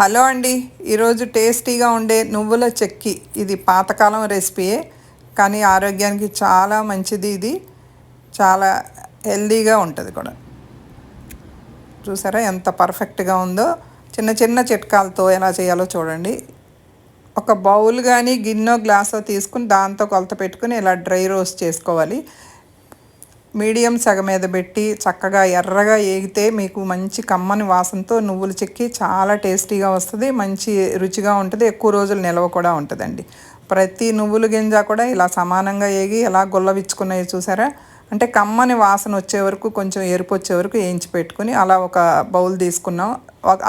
Hello అండి ఈరోజు టేస్టీగా ఉండే నువ్వుల చెక్కి. ఇది పాతకాలం రెసిపీయే కానీ ఆరోగ్యానికి చాలా మంచిది ఇది. చాలా హెల్దీగా ఉంటుంది కూడా. చూసారా ఎంత పర్ఫెక్ట్గా ఉందో? చిన్న చిన్న చిట్కాలతో ఎలా చేయాలో చూడండి. ఒక బౌల్ కానీ గిన్నె గ్లాసో తీసుకుని దాంతో కొలత పెట్టుకుని ఇలా డ్రై రోస్ట్ చేసుకోవాలి. మీడియం సగ మీద పెట్టి చక్కగా ఎర్రగా ఏగితే మీకు మంచి కమ్మని వాసనతో నువ్వులు చెక్కి చాలా టేస్టీగా వస్తుంది మంచి రుచిగా ఉంటుంది ఎక్కువ రోజులు నిల్వ కూడా ఉంటుందండి. ప్రతి నువ్వుల గింజ కూడా ఇలా సమానంగా ఏగి ఎలా గుల్లవిచ్చుకున్నాయి చూసారా? అంటే కమ్మని వాసన వచ్చే వరకు కొంచెం ఎరుపు వచ్చే వరకు వేయించి పెట్టుకుని అలా ఒక బౌల్ తీసుకున్నాం.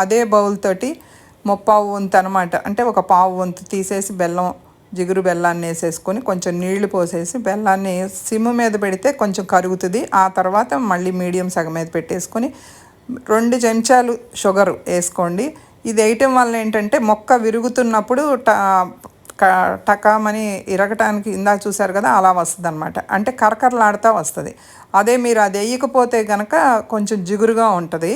అదే బౌల్ తోటి ముప్పావు వంతు అనమాట అంటే ఒక పావు వంతు తీసేసి బెల్లం జిగురు బెల్లాన్ని వేసేసుకొని కొంచెం నీళ్ళు పోసేసి బెల్లాన్ని సిమ్ మీద పెడితే కొంచెం కరుగుతుంది. ఆ తర్వాత మళ్ళీ మీడియం సగం మీద పెట్టేసుకొని రెండు చెంచాలు షుగర్ వేసుకోండి. ఇది వేయటం వల్ల ఏంటంటే మొక్క విరుగుతున్నప్పుడు టకామని ఇరగటానికి ఇందా చూశారు కదా అలా వస్తుంది అనమాట అంటే కరకరలాడుతూ వస్తుంది. అదే మీరు అది వేయకపోతే కనుక కొంచెం జిగురుగా ఉంటుంది.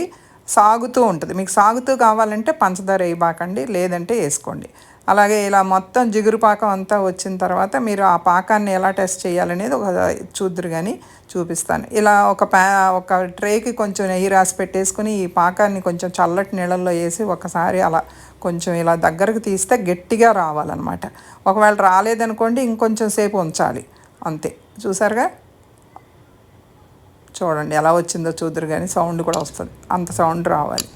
సాగుతూ ఉంటుంది. మీకు సాగుతూ కావాలంటే పంచదార వేయబాకండి లేదంటే వేసుకోండి. అలాగే ఇలా మొత్తం జిగురు పాకం అంతా వచ్చిన తర్వాత మీరు ఆ పాకాన్ని ఎలా టెస్ట్ చేయాలనేది ఒక చూద్దరు కానీ చూపిస్తాను. ఇలా ఒక ప్యా ఒక ట్రేకి కొంచెం నెయ్యి రాసి పెట్టేసుకుని ఈ పాకాన్ని కొంచెం చల్లటి నీళ్ళల్లో వేసి ఒకసారి అలా కొంచెం ఇలా దగ్గరకు తీస్తే గట్టిగా రావాలన్నమాట. ఒకవేళ రాలేదనుకోండి ఇంకొంచెం సేపు ఉంచాలి. అంతే. చూసారుగా? చూడండి ఎలా వచ్చిందో చూద్దరు కానీ సౌండ్ కూడా వస్తుంది. అంత సౌండ్ రావాలి.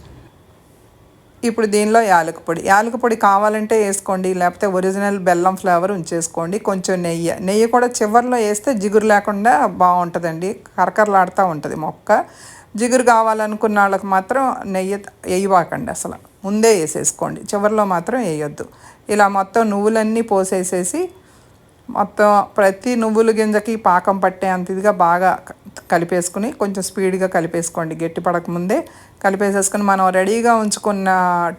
ఇప్పుడు దీనిలో యాలక పొడి. యాలక పొడి కావాలంటే వేసుకోండి. లేకపోతే ఒరిజినల్ బెల్లం ఫ్లేవర్ ఉంచేసుకోండి. కొంచెం నెయ్యి. నెయ్యి కూడా చివరిలో వేస్తే జిగురు లేకుండా బాగుంటుందండి. కరకరలాడుతూ ఉంటుంది మొక్క. జిగురు కావాలనుకున్న వాళ్ళకి మాత్రం నెయ్యి వేయబాకండి అసలు. ముందే వేసేసుకోండి. చివరిలో మాత్రం వేయొద్దు. ఇలా మొత్తం నువ్వులన్నీ పోసేసేసి మొత్తం ప్రతి నువ్వుల గింజకి పాకం పట్టే అంత ఇదిగా బాగా కలిపేసుకుని కొంచెం స్పీడ్గా కలిపేసుకోండి. గట్టి పడకముందే కలిపేసేసుకుని మనం రెడీగా ఉంచుకున్న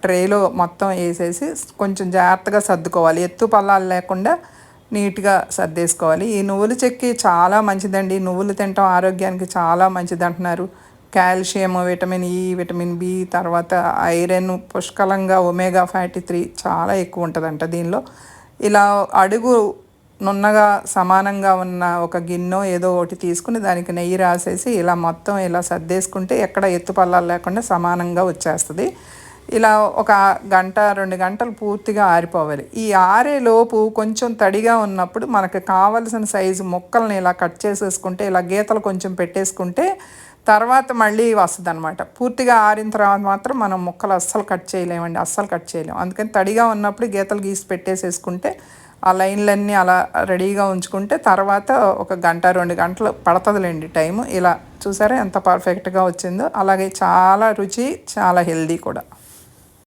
ట్రేలో మొత్తం వేసేసి కొంచెం జాగ్రత్తగా సర్దుకోవాలి. ఎత్తు పల్లాలు లేకుండా నీట్గా సర్దేసుకోవాలి. ఈ నువ్వుల చెక్కి చాలా మంచిదండి. నువ్వులు తినటం ఆరోగ్యానికి చాలా మంచిది అంటున్నారు. Calcium vitamin E vitamin B తర్వాత ఐరన్ పుష్కలంగా ఒమేగా ఫ్యాటీ త్రీ చాలా ఎక్కువ ఉంటుందంట దీనిలో. ఇలా అడుగు నున్నగా సమానంగా ఉన్న ఒక గిన్నె ఏదో ఒకటి తీసుకుని దానికి నెయ్యి రాసేసి ఇలా మొత్తం ఇలా సర్దేసుకుంటే ఎక్కడ ఎత్తు పల్లాలు లేకుండా సమానంగా వచ్చేస్తుంది. ఇలా ఒక గంట రెండు గంటలు పూర్తిగా ఆరిపోవాలి. ఈ ఆరేలోపు కొంచెం తడిగా ఉన్నప్పుడు మనకు కావలసిన సైజు ముక్కల్ని ఇలా కట్ చేసేసుకుంటే ఇలా గీతలు కొంచెం పెట్టేసుకుంటే తర్వాత మళ్ళీ వస్తుంది అనమాట పూర్తిగా ఆరిన తర్వాత మాత్రం మనం ముక్కలు అస్సలు కట్ చేయలేమండి అస్సలు కట్ చేయలేము అందుకని తడిగా ఉన్నప్పుడు గీతలు గీసి పెట్టేసేసుకుంటే ఆ లైన్లన్నీ అలా రెడీగా ఉంచుకుంటే తర్వాత ఒక గంట రెండు గంటలు పడుతుందిలేండి టైము. ఇలా చూసారా ఎంత పర్ఫెక్ట్గా వచ్చిందో. అలాగే చాలా రుచి చాలా హెల్దీ కూడా.